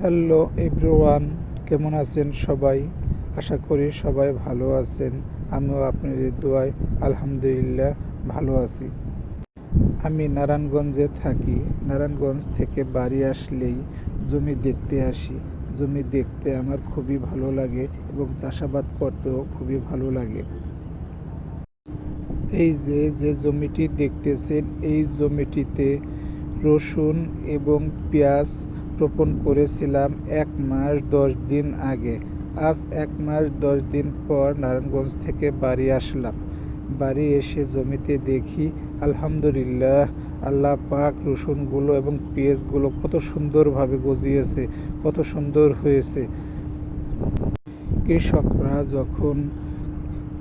Hello everyone, কেমন আছেন সবাই? আশা করি সবাই ভালো আছেন। আমিও আপনাদের দোয়ায় আলহামদুলিল্লাহ ভালো আছি। আমি নারায়ণগঞ্জে থাকি। নারায়ণগঞ্জ থেকে বাড়ি আসলেই জমি দেখতে আসি। জমি দেখতে আমার খুবই ভালো লাগে এবং চাষাবাদ করতেও খুবই ভালো লাগে। এই যে যে জমিটি দেখতেছেন, এই জমিটিতে রসুন এবং পেঁয়াজ রোপণ করেছিলাম এক মাস দশ দিন আগে। আজ এক মাস দশ দিন পর নারায়ণগঞ্জ থেকে বাড়ি আসলাম। বাড়ি এসে জমিতে দেখি, আলহামদুলিল্লাহ, আল্লাহ পাক রসুনগুলো এবং পেঁয়াজগুলো কত সুন্দরভাবে গজিয়েছে, কত সুন্দর হয়েছে। কৃষকরা যখন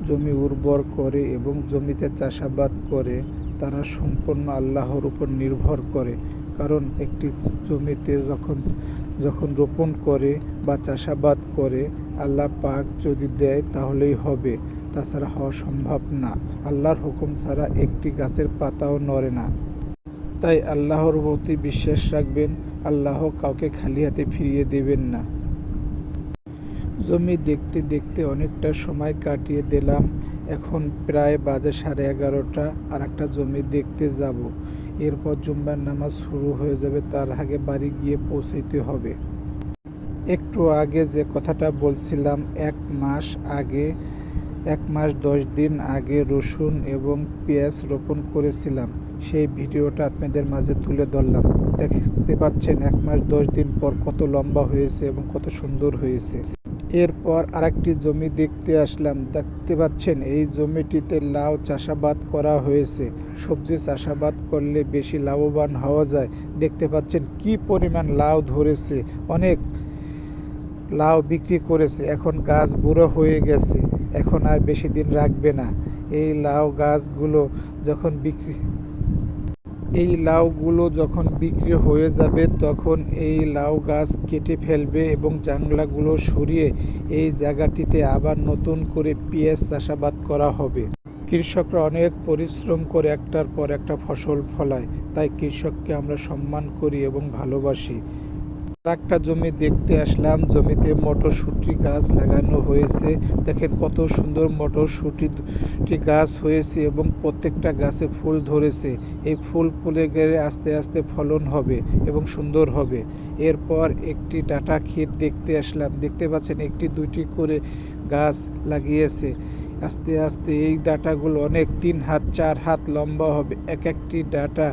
জমি উর্বর করে এবং জমিতে চাষাবাদ করে, তারা সম্পূর্ণ আল্লাহর উপর নির্ভর করে। কারণ একটি জমিতে যখন যখন রোপণ করে বা চাষাবাদ করে, আল্লাহ পাক যদি দেয় তাহলেই হবে। তাছাড়া হওয়া সম্ভব না। আল্লাহর হুকুম ছাড়া একটি গাছের পাতাও নড়ে না। তাই আল্লাহর প্রতি বিশ্বাস রাখবেন, আল্লাহ কাউকে খালি হাতে ফিরিয়ে দেবেন না। জমি দেখতে দেখতে অনেকটা সময় কাটিয়ে দিলাম। এখন প্রায় বাজে সাড়ে এগারোটা আর একটা জমি দেখতে যাব। এরপর জুম্বার নামাজ শুরু হয়ে যাবে, তার আগে বাড়ি গিয়ে পৌঁছাইতে হবে। একটু আগে যে কথাটা বলছিলাম, এক মাস আগে, এক মাস দশ দিন আগে রসুন এবং পেঁয়াজ রোপণ করেছিলাম। সেই ভিডিওটা আপনাদের মাঝে তুলে ধরলাম। দেখতে পাচ্ছেন, এক মাস দশ দিন পর কত লম্বা হয়েছে এবং কত সুন্দর হয়েছে। এরপর আরেকটি জমি দেখতে আসলাম। দেখতে পাচ্ছেন, এই জমিটিতে লাউ চাষাবাদ করা হয়েছে। সবজি চাষাবাদ করলে বেশি লাভবান হওয়া যায়। দেখতে পাচ্ছেন কি পরিমাণ লাউ ধরেছে। অনেক লাউ বিক্রি করেছে। এখন গাছ বুড়ো হয়ে গেছে। এখন আর বেশি দিন রাখবে না। এই লাউ গাছগুলো যখন বিক্রি এই লাউগুলো যখন বিক্রি হয়ে যাবে, তখন এই লাউ গাছ কেটে ফেলবে এবং জাংলাগুলো সরিয়ে এই জায়গাটিতে আবার নতুন করে পেঁয়াজ চাষাবাদ করা হবে। কৃষকরা অনেক পরিশ্রম করে একটার পর একটা ফসল ফলায়, তাই কৃষককে আমরা সম্মান করি এবং ভালোবাসি। একটা জমি দেখতে আসলাম, জমিতে মটরশুঁটি গাছ লাগানো হয়েছে। দেখেন কত সুন্দর মটরশুঁটি গাছ হয়েছে এবং প্রত্যেকটা গাছে ফুল ধরেছে। এই ফুল ফুলে গেলে আস্তে আস্তে ফলন হবে এবং সুন্দর হবে। এরপর একটি ডাটা ক্ষীর দেখতে আসলাম। দেখতে পাচ্ছেন একটি দুইটি করে গাছ লাগিয়েছে। আস্তে আস্তে এই ডাটাগুলো অনেক তিন হাত, চার হাত লম্বা হবে। এক একটি ডাটা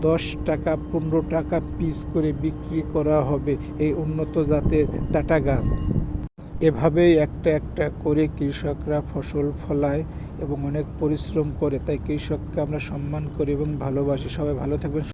দশ টাকা, পনেরো টাকা পিস করে বিক্রি করা হবে এই উন্নত জাতের ডাটা গাছ। এভাবেই একটা একটা করে কৃষকরা ফসল ফলায় এবং অনেক পরিশ্রম করে। তাই কৃষককে আমরা সম্মান করি এবং ভালোবাসি। সবাই ভালো থাকবেন